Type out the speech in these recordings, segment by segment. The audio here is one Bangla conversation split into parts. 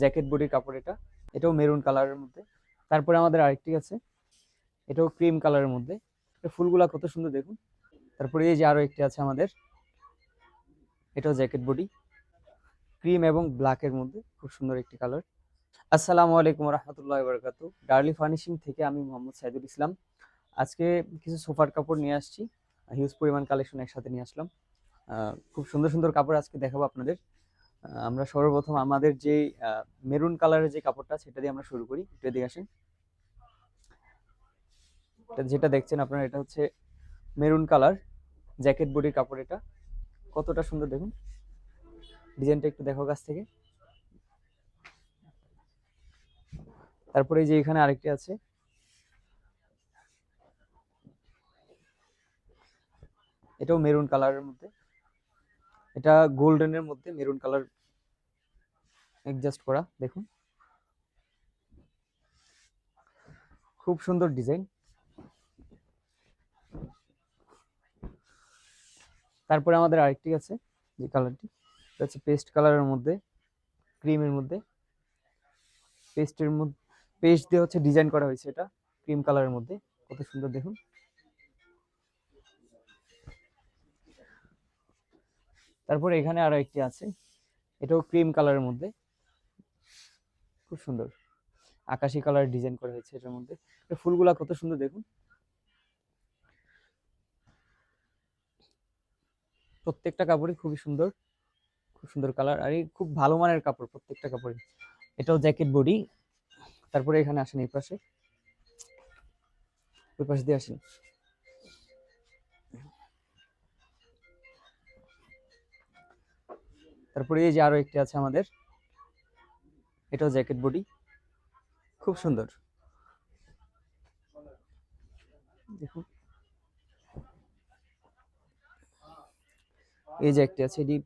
জ্যাকেট বডির কাপড় এটা। এটাও মেরুন কালারের মধ্যে। তারপরে আমাদের আরেকটি আছে। এটাও ক্রিম কালারের মধ্যে। ফুলগুলা কত সুন্দর দেখুন। তারপরে এই যে আরও একটি আছে আমাদের। এটাও জ্যাকেট বডি ক্রিম এবং ব্ল্যাকের মধ্যে। খুব সুন্দর একটি কালার। আসসালামু আলাইকুম রহমতুল্লাহ বরকাত ডার্লি ফার্নিশিং থেকে আমি মোহাম্মদ সাইদুল ইসলাম। আজকে কিছু সোফার কাপড় নিয়ে আসছি। হিউজ পরিমাণ কালেকশন একসাথে নিয়ে আসলাম। খুব সুন্দর সুন্দর কাপড় আজকে দেখাবো আপনাদের। আমরা সর্বপ্রথম আমাদের যে মেরুন কালারের যে কাপড়টা, সেটা দিয়ে আমরা শুরু করি। একটু এদিকে আসেন। যেটা দেখছেন আপনারা, এটা হচ্ছে মেরুন কালার জ্যাকেট বডির কাপড় এটা। কতটা সুন্দর দেখুন। ডিজাইনটা একটু দেখো কাছ থেকে। তারপরে যে এখানে আরেকটি আছে। এটাও মেরুন কালারের মধ্যে। এটা গোল্ডেনের মধ্যে মেরুন কালার অ্যাডজাস্ট করা, দেখুন। খুব সুন্দর ডিজাইন তারপরে আমাদের আরেকটি আছে, যে কালারটি এটা হচ্ছে পেস্ট কালারের মধ্যে ক্রিমের মধ্যে। পেস্টের মধ্যে পেস্ট দিয়ে হচ্ছে ডিজাইন করা হয়েছে এটা ক্রিম কালারের মধ্যে। কত সুন্দর, দেখুন। তারপরে এখানে আরও একটি আছে, এটাও ক্রিম কালারের মধ্যে। খুব সুন্দর। আকাশি কালার ডিজাইন করা হয়েছে এটার মধ্যে। ফুলগুলা কত সুন্দর দেখুন। প্রত্যেকটা কাপড়ই খুবই সুন্দর। খুব সুন্দর কালার আর খুব ভালো মানের কাপড় প্রত্যেকটা কাপড়ই। এটাও জ্যাকেট বডি তারপরে এখানে আসেন এই পাশে। ওই পাশে দিয়ে আসেন। তারপরে এই যে আরও একটি আছে আমাদের। এটাও জ্যাকেট বডি। খুব সুন্দর। দেখুন। এই যে একটি আছে, এটি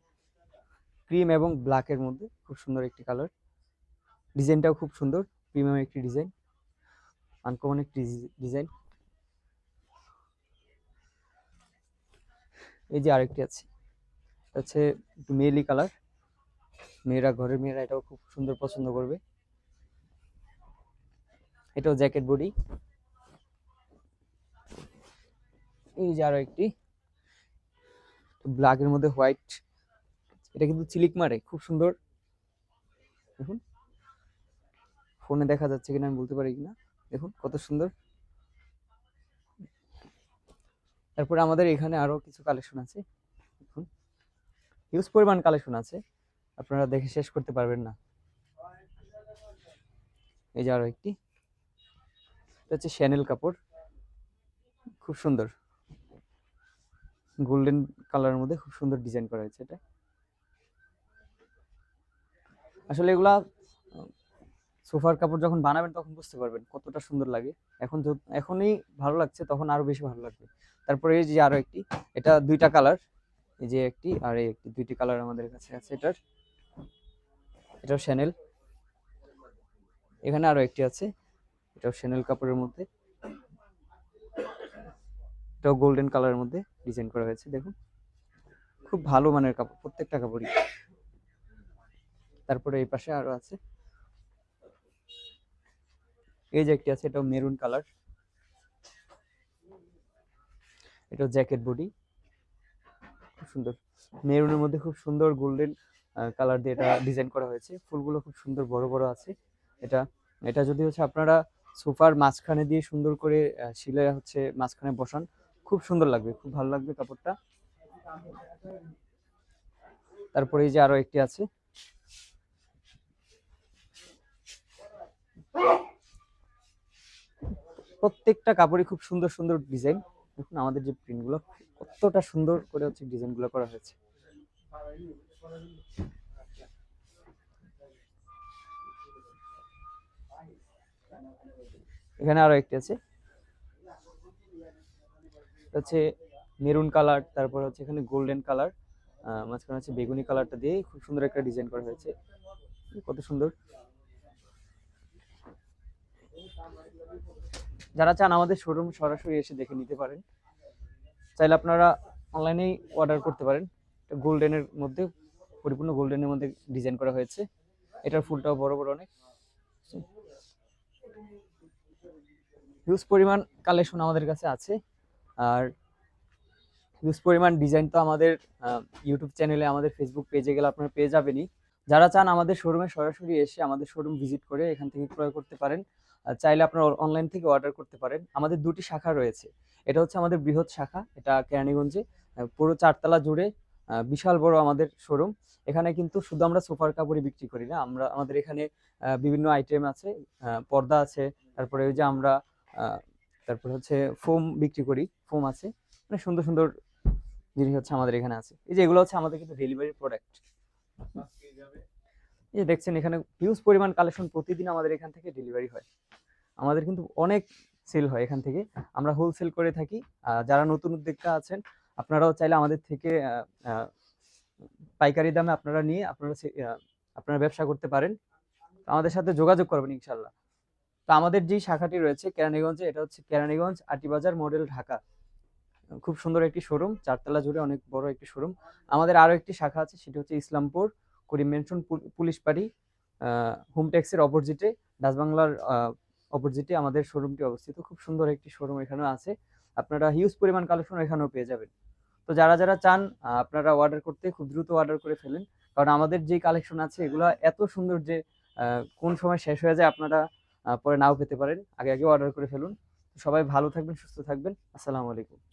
ক্রিম এবং ব্ল্যাকের মধ্যে, খুব সুন্দর একটি কালার। ডিজাইনটাও খুব সুন্দর, প্রিমিয়াম একটি ডিজাইন, আনকমন একটি ডিজাইন। এই যে আরেকটি আছে হচ্ছে একটু মেয়েলি কালার। মেয়েরা, ঘরের মেয়েরা এটাও খুব সুন্দর পছন্দ করবে। এটাও জ্যাকেট বডি। এই যে আরও একটি। ব্ল্যাকের মধ্যে হোয়াইট। এটা কিন্তু চিলিক মারে, খুব সুন্দর। দেখুন। ফোনে দেখা যাচ্ছে কিনা আমি বলতে পারি কিনা। দেখুন, কত সুন্দর। তারপরে আমাদের এখানে আরও কিছু কালেকশন আছে। দেখুন। হিউজ পরিমাণ কালেকশন আছে। আপনারা দেখে শেষ করতে পারবেন না। এই যে আরও একটি। এটা হচ্ছে শ্যানেল কাপড়। খুব সুন্দর। গোল্ডেন কালারের মধ্যে খুব সুন্দর ডিজাইন করা হয়েছে এটা। আসলে এগুলা, সোফার কাপড় যখন বানাবেন তখন বুঝতে পারবেন কতটা সুন্দর লাগে। এখন এখনই ভালো লাগছে তখন আরও বেশি ভালো লাগবে। তারপরে এই যে আরও একটি, এটা দুইটা কালার এই যে একটি আর এই একটি, দুইটি কালার আমাদের কাছে আছে এটার। এটাও শ্যানেল এখানে আরও একটি আছে, এটাও শ্যানেল কাপড়ের মধ্যে। এটাও গোল্ডেন কালারের মধ্যে ডিজাইন করা হয়েছে, দেখুন। খুব ভালো মানের কাপড়, প্রত্যেকটা কাপড়ই। তারপরে এই পাশে আরও আছে। এই যে একটি আছে, এটাও মেরুন কালার এটাও জ্যাকেট বডি খুব সুন্দর। মেরুনের মধ্যে খুব সুন্দর গোল্ডেন কালার দিয়ে এটা ডিজাইন করা হয়েছে। ফুলগুলো খুব সুন্দর বড় বড় আছে। এটা এটা যদি হচ্ছে আপনারা সোফার মাঝখানে দিয়ে সুন্দর করে সিলাই হচ্ছে মাঝখানে বসান, খুব সুন্দর লাগবে, খুব ভালো লাগবে কাপড়টা। তারপরে এই যে আরও একটি আছে। প্রত্যেকটা কাপড়ে খুব সুন্দর সুন্দর ডিজাইন দেখুন আমাদের যে প্রিন্টগুলো কতটা সুন্দর করে হচ্ছে ডিজাইনগুলো করা হয়েছে। এখানে আরও একটি আছে। হচ্ছে মেরুন কালার, তারপর হচ্ছে এখানে গোল্ডেন কালার মাঝখানে হচ্ছে বেগুনি কালারটা দিয়ে খুব সুন্দর একটা ডিজাইন করা হয়েছে। কত সুন্দর। যারা চান আমাদের শোরুম সরাসরি এসে দেখে নিতে পারেন। চাইলে আপনারা অনলাইনেই অর্ডার করতে পারেন। গোল্ডেনের মধ্যে পরিপূর্ণ গোল্ডেনের মধ্যে ডিজাইন করা হয়েছে। এটার ফুলটাও বড় বড় অনেক। হিউজ পরিমাণ কালেকশন আমাদের কাছে আছে। আর হিউজ পরিমাণ ডিজাইন তো আমাদের ইউটিউব চ্যানেলে আমাদের ফেসবুক পেজে গেলে আপনারা পেয়ে যাবেনই। যারা চান আমাদের শোরুমে সরাসরি এসে আমাদের শোরুম ভিজিট করে এখান থেকে ক্রয় করতে পারেন। চাইলে আপনারা অনলাইন থেকে অর্ডার করতে পারেন। আমাদের দুটি শাখা রয়েছে। এটা হচ্ছে আমাদের বৃহৎ শাখা, এটা কেরানীগঞ্জে। পুরো চারতলা জুড়ে বিশাল বড় আমাদের শোরুম এখানে কিন্তু শুধু আমরা সোফার কাপড়ই বিক্রি করি না, আমরা, আমাদের এখানে বিভিন্ন আইটেম আছে পর্দা আছে, তারপরে ওই যে আমরা তারপরে হচ্ছে ফোম বিক্রি করি ফোম আছে মানে সুন্দর সুন্দর জিনিস হচ্ছে আমাদের এখানে আছে। এই যে এগুলো হচ্ছে আমাদের কিন্তু ডেলিভারি প্রোডাক্ট এই যে দেখছেন এখানে হিউজ পরিমাণ কালেকশন প্রতিদিন আমাদের এখান থেকে ডেলিভারি হয়। আমাদের কিন্তু অনেক সেল হয় এখান থেকে। আমরা হোলসেল করে থাকি যারা নতুন উদ্যোক্তা আছেন আপনারাও চাইলে আমাদের থেকে পাইকারি দামে আপনারা নিয়ে আপনারা আপনারা ব্যবসা করতে পারেন। আমাদের সাথে যোগাযোগ করবেন ইনশাল্লাহ তো আমাদের যেই শাখাটি রয়েছে কেরানীগঞ্জে, এটা হচ্ছে কেরানীগঞ্জ আটিবাজার মডেল ঢাকা। খুব সুন্দর একটি শোরুম, চারতলা জুড়ে অনেক বড় একটি শোরুম। আমাদের আরও একটি শাখা আছে, সেটি হচ্ছে ইসলামপুর, করিম মেনশন পুলিশ পাড়ি হোম ট্যাক্সের অপোজিটে ডাচবাংলার অপোজিটে আমাদের শোরুমটি অবস্থিত। খুব সুন্দর একটি শোরুম এখানেও আছে। আপনারা হিউজ পরিমাণ কালেকশন এখানেও পেয়ে যাবেন। তো যারা যারা চান আপনারা অর্ডার করতে খুব দ্রুত অর্ডার করে ফেলেন। কারণ আমাদের যে কালেকশন আছে, এগুলো এত সুন্দর যে কোন সময় শেষ হয়ে যায় আপনারা পরে নাও পেতে পারেন। আগে আগে অর্ডার করে ফেলুন। সবাই ভালো থাকবেন, সুস্থ থাকবেন। আসসালামু আলাইকুম।